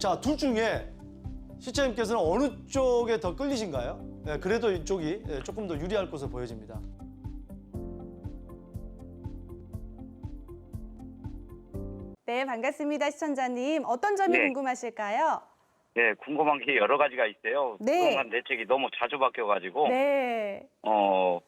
자, 둘 중에 시청자님께서는 어느 쪽에 더 끌리신가요? 예, 그래도 이쪽이 예, 조금 더 유리할 것으로 보여집니다. 네, 반갑습니다, 시청자님. 어떤 점이 네. 궁금하실까요? 네, 궁금한 게 여러 가지가 있어요. 네. 부동산 대책이 너무 자주 바뀌어가지고, 네. 어,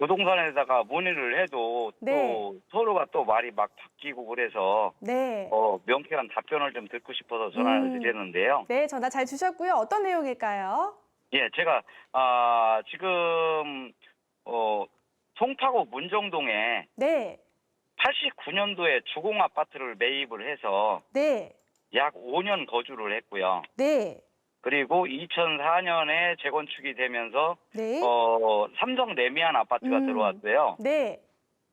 부동산에다가 문의를 해도 네. 또 서로가 또 말이 막 바뀌고 그래서, 네. 어, 명쾌한 답변을 좀 듣고 싶어서 전화를 음. 드렸는데요. 네, 전화 잘 주셨고요. 어떤 내용일까요? 예, 제가, 아, 지금, 어, 송파구 문정동에 네. 89년도에 주공 아파트를 매입을 해서 네. 약 5년 거주를 했고요. 네. 그리고 2004년에 재건축이 되면서 네. 어, 삼성 레미안 아파트가 음. 들어왔어요. 네.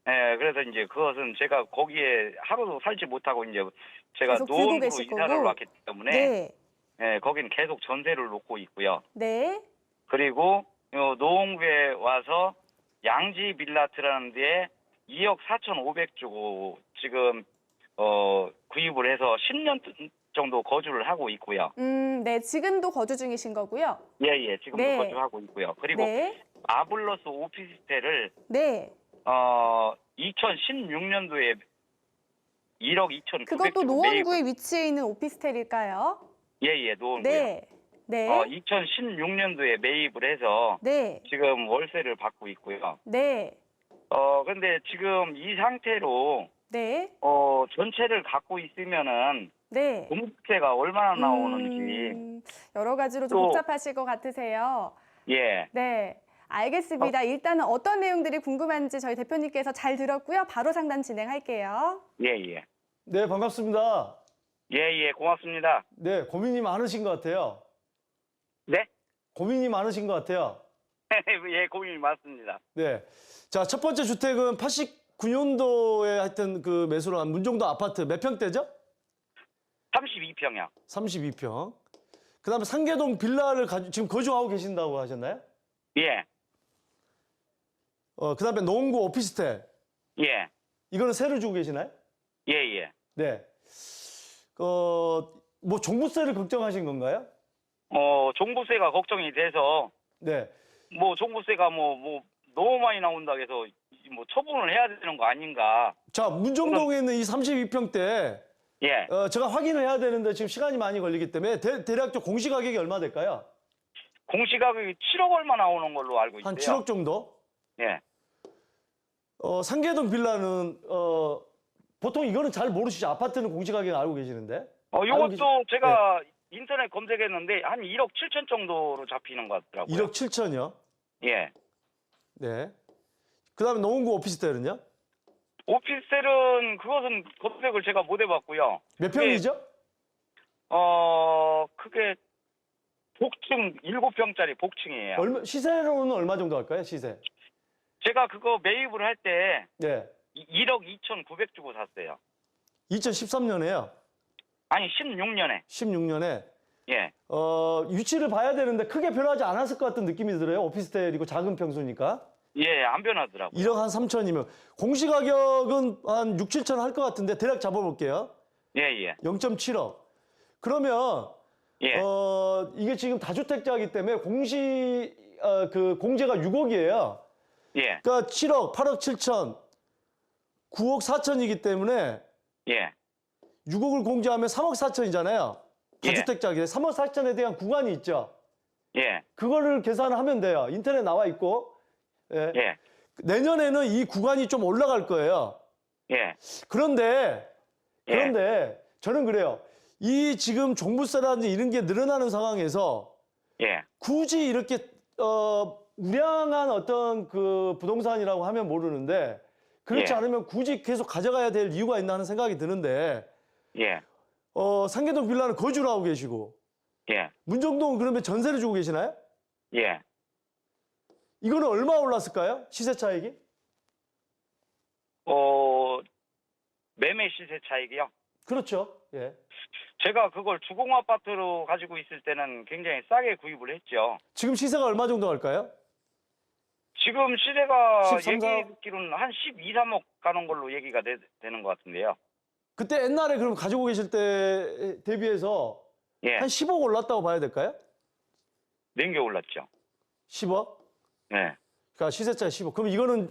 예, 그래서 이제 그것은 제가 거기에 하루도 살지 못하고 이제 제가 계실 이사를 거고. 왔기 때문에 네. 예, 거기는 계속 전세를 놓고 있고요. 네. 그리고 요 노원구에 와서 양지 빌라트라는 데에 2억 4,500 주고 지금 어, 구입을 해서 10년 정도 거주를 하고 있고요. 음, 네. 지금도 거주 중이신 거고요. 예, 예, 지금도 네. 거주하고 있고요. 그리고 네. 아블러스 오피스텔을 네. 어 2016년도에 1억 2천 900 그것도 노원구에 위치해 있는 오피스텔일까요? 예예 노원구요. 네. 네. 어 2016년도에 매입을 해서 네. 지금 월세를 받고 있고요. 네. 어 근데 지금 이 상태로 네. 어 전체를 갖고 있으면은 네. 공급세가 얼마나 나오는지 음, 여러 가지로 좀 또- 복잡하실 것 같으세요. 예 네. 알겠습니다. 일단은 어떤 내용들이 궁금한지 저희 대표님께서 잘 들었고요. 바로 상담 진행할게요. 예, 예. 네, 반갑습니다. 예, 예, 고맙습니다. 네, 고민이 많으신 것 같아요. 네? 고민이 많으신 것 같아요. 예, 고민이 많습니다. 네. 자, 첫 번째 주택은 89년도에 하여튼 그 매수를 한 문정도 아파트 몇 평대죠? 32평형. 32평. 그 다음에 상계동 빌라를 가지, 지금 거주하고 계신다고 하셨나요? 예, 어, 그 다음에 농구 오피스텔. 예, 이거는 세를 주고 계시나요? 예, 예. 네. 어, 뭐 종부세를 걱정하신 건가요? 어, 종부세가 걱정이 돼서 네. 뭐 종부세가 뭐 뭐 너무 많이 나온다 해서 뭐 처분을 해야 되는 거 아닌가? 자, 문정동에 있는 이 32평 대, 예, 어, 제가 확인을 해야 되는데 지금 시간이 많이 걸리기 때문에 대, 대략적 공시 가격이 얼마 될까요? 공시 가격이 7억 얼마 나오는 걸로 알고 있어요. 한 7억 정도? 예, 어, 상계동 빌라는, 어, 보통 이거는 잘 모르시죠? 아파트는 공시 가격 알고 계시는데? 어, 알고 이것도 계시- 네. 제가 인터넷 검색했는데 한 1억 7천 정도로 잡히는 것 같더라고요. 1억 7천이요? 예. 네. 그 다음에 농구 오피스텔은요? 오피스텔은 그것은 검색을 제가 못 해봤고요. 몇 평이죠? 어, 그게 복층 7평짜리 복층이에요. 얼마, 시세로는 얼마 정도 할까요? 시세. 제가 그거 매입을 할 때 네. 1억 2,900 주고 샀어요. 2013년에요. 아니 16년에. 16년에. 예. 어, 위치를 봐야 되는데 크게 변하지 않았을 것 같은 느낌이 들어요. 오피스텔이고 작은 평수니까. 예, 안 변하더라고요. 1억 한 3천이면. 공시 가격은 한 6, 7천 할 것 같은데 대략 잡아볼게요. 예, 예. 0.7억. 그러면 예. 어, 이게 지금 다주택자이기 때문에 공시 어, 그 공제가 6억이에요. 예. 그러니까 7억, 8억 7천, 9억 4천이기 때문에 예. 6억을 공제하면 3억 4천이잖아요. 예. 다주택자에게 3억 4천에 대한 구간이 있죠. 예. 그거를 계산하면 돼요. 인터넷 나와 있고. 예. 예. 내년에는 이 구간이 좀 올라갈 거예요. 예. 그런데 예. 그런데 저는 그래요. 이 지금 종부세라든지 이런 게 늘어나는 상황에서 예. 굳이 이렇게 어 우량한 어떤 그 부동산이라고 하면 모르는데 그렇지 예. 않으면 굳이 계속 가져가야 될 이유가 있나 하는 생각이 드는데 예. 어 상계동 빌라는 거주를 하고 계시고 예. 문정동은 그러면 전세를 주고 계시나요? 예. 이거는 얼마 올랐을까요? 시세 차익이? 어, 매매 시세 차익이요. 그렇죠. 예. 제가 그걸 주공 아파트로 가지고 있을 때는 굉장히 싸게 구입을 했죠. 지금 시세가 얼마 정도 할까요? 지금 시세가 13, 4? 얘기 듣기로는 한 12, 3억 가는 걸로 얘기가 되, 되는 것 같은데요. 그때 옛날에 그럼 가지고 계실 때 대비해서 예. 한 10억 올랐다고 봐야 될까요? 냉겨 올랐죠. 10억? 네. 그러니까 시세차 10억. 그럼 이거는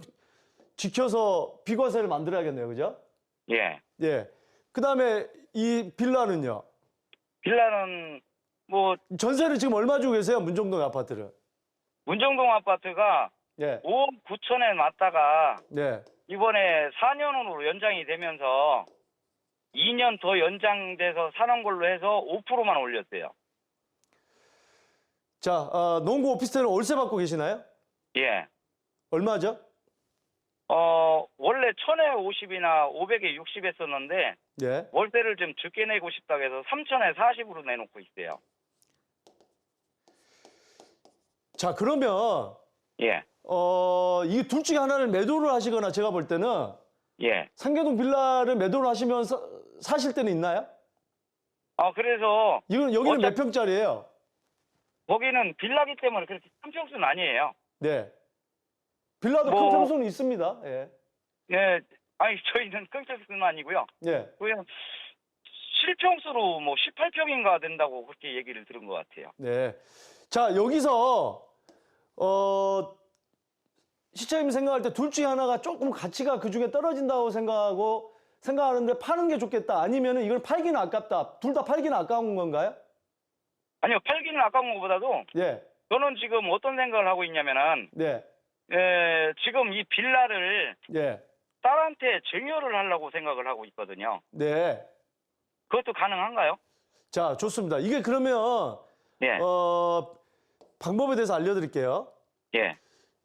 지켜서 비과세를 만들어야겠네요. 그죠? 예. 예. 그다음에 이 빌라는요. 빌라는 뭐 전세를 지금 얼마 주고 계세요? 문정동 아파트를. 문정동 아파트가 예. 5억 9천에 맞다가 네. 이번에 4년으로 연장이 되면서 2년 더 연장돼서 사는 걸로 해서 5%만 올렸어요. 자, 어, 농구 오피스텔은 월세 받고 계시나요? 예. 얼마죠? 어, 원래 1000에 50이나 500에 60 했었는데 예. 월세를 좀 적게 내고 싶다고 해서 3000에 40으로 내놓고 있어요. 자, 그러면 예. 어, 이 둘 중에 하나를 매도를 하시거나 제가 볼 때는 예. 상계동 빌라를 매도를 하시면 서, 사실 때는 있나요? 아, 그래서 이건 여기는 어차- 몇 평짜리예요? 거기는 빌라기 때문에 그렇게 큰 평수는 아니에요. 네. 빌라도 뭐- 큰 평수는 있습니다. 예. 예. 아니, 저희는 큰 평수는 아니고요. 예. 그냥 실평수로 뭐 18평인가 된다고 그렇게 얘기를 들은 것 같아요. 네. 자, 여기서 어 시청님 생각할 때 둘 중에 하나가 조금 가치가 그 중에 떨어진다고 생각하고 생각하는데 파는 게 좋겠다. 아니면은 이걸 팔기는 아깝다. 둘 다 팔기는 아까운 건가요? 아니요, 팔기는 아까운 것보다도 예. 저는 지금 어떤 생각을 하고 있냐면은 네. 에, 지금 이 빌라를 예. 딸한테 증여를 하려고 생각을 하고 있거든요. 네. 그것도 가능한가요? 자, 좋습니다. 이게 그러면 예, 어 방법에 대해서 알려 드릴게요. 예,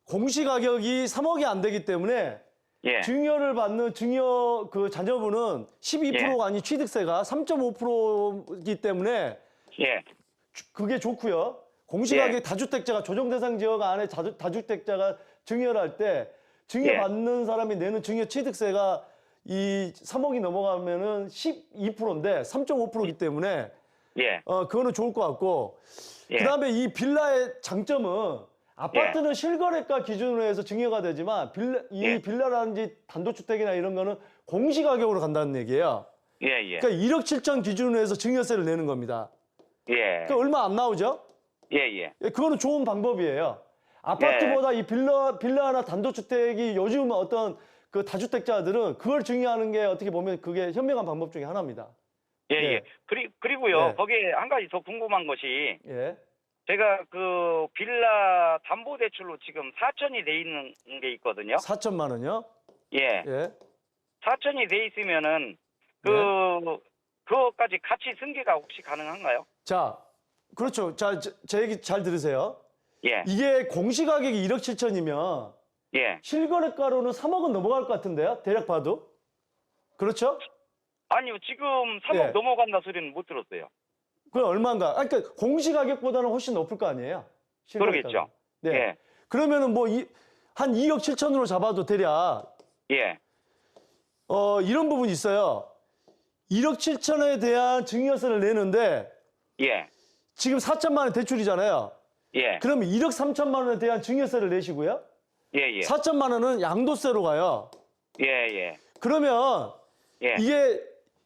공시 가격이 3억이 안 되기 때문에 예, 증여를 받는 증여 그 자녀분은 12%가 아닌 취득세가 3.5%이기 때문에 예, 주- 그게 좋고요. 공시가격 다주택자가 조정 대상 지역 안에 다주, 다주택자가 증여를 할때 증여 예. 받는 사람이 내는 증여 취득세가 이 3억이 넘어가면은 12%인데 3.5%이기 때문에 예, 어 그거는 좋을 것 같고 예. 그다음에 이 빌라의 장점은 아파트는 실거래가 기준으로 해서 증여가 되지만 빌라, 이 예. 빌라라든지 단독주택이나 이런 거는 공시가격으로 간다는 얘기예요. 예, 예, 그러니까 1억 7천 기준으로 해서 증여세를 내는 겁니다. 예, 그러니까 얼마 안 나오죠? 예, 예, 예, 그거는 좋은 방법이에요. 아파트보다 이 빌라, 빌라나 단독주택이 요즘 어떤 그 다주택자들은 그걸 증여하는 게 어떻게 보면 그게 현명한 방법 중에 하나입니다. 예, 네. 예. 그리, 그리고요, 네. 거기에 한 가지 더 궁금한 것이 예. 제가 그 빌라 담보대출로 지금 4천이 돼 있는 게 있거든요. 4천만 원요? 예, 예. 4천이 돼 있으면은 그 네. 그것까지 같이 승계가 혹시 가능한가요? 자, 그렇죠. 자, 제, 제 얘기 잘 들으세요. 예, 이게 공시 가격이 1억 7천이면 예. 실거래가로는 3억은 넘어갈 것 같은데요? 대략 봐도. 그렇죠? 아니요, 지금 3억 예. 넘어간다 소리는 못 들었어요. 그건 얼마인가? 아, 그러니까 공시 가격보다는 훨씬 높을 거 아니에요? 그러겠죠. 네. 예, 그러면은 뭐한 2억 7천으로 잡아도 대략 예, 어 이런 부분이 있어요. 1억 7천에 대한 증여세를 내는데 예, 지금 4천만 원 대출이잖아요. 예, 그러면 1억 3천만 원에 대한 증여세를 내시고요. 예, 예, 4천만 원은 양도세로 가요. 예, 예, 그러면 예, 이게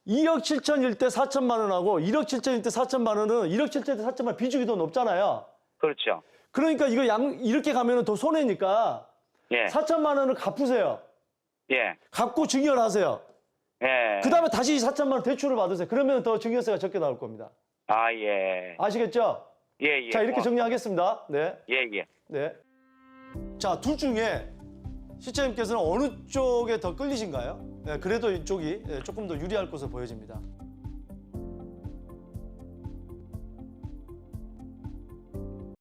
2억 7천일 때 4천만 원하고 1억 7천일 때 4천만 원은 1억 7천일 때 4천만 원 비중이 더 높잖아요. 그렇죠. 그러니까 이거 양 이렇게 가면은 더 손해니까 예, 4천만 원을 갚으세요. 예, 갚고 증여를 하세요. 예. 그 다음에 다시 4천만 원 대출을 받으세요. 그러면 더 증여세가 적게 나올 겁니다. 아, 예, 아시겠죠? 예, 예. 자, 이렇게 어, 정리하겠습니다. 네. 예, 예. 네. 자, 둘 중에 시청님께서는 어느 쪽에 더 끌리신가요? 네, 그래도 이쪽이 예, 조금 더 유리할 것으로 보여집니다.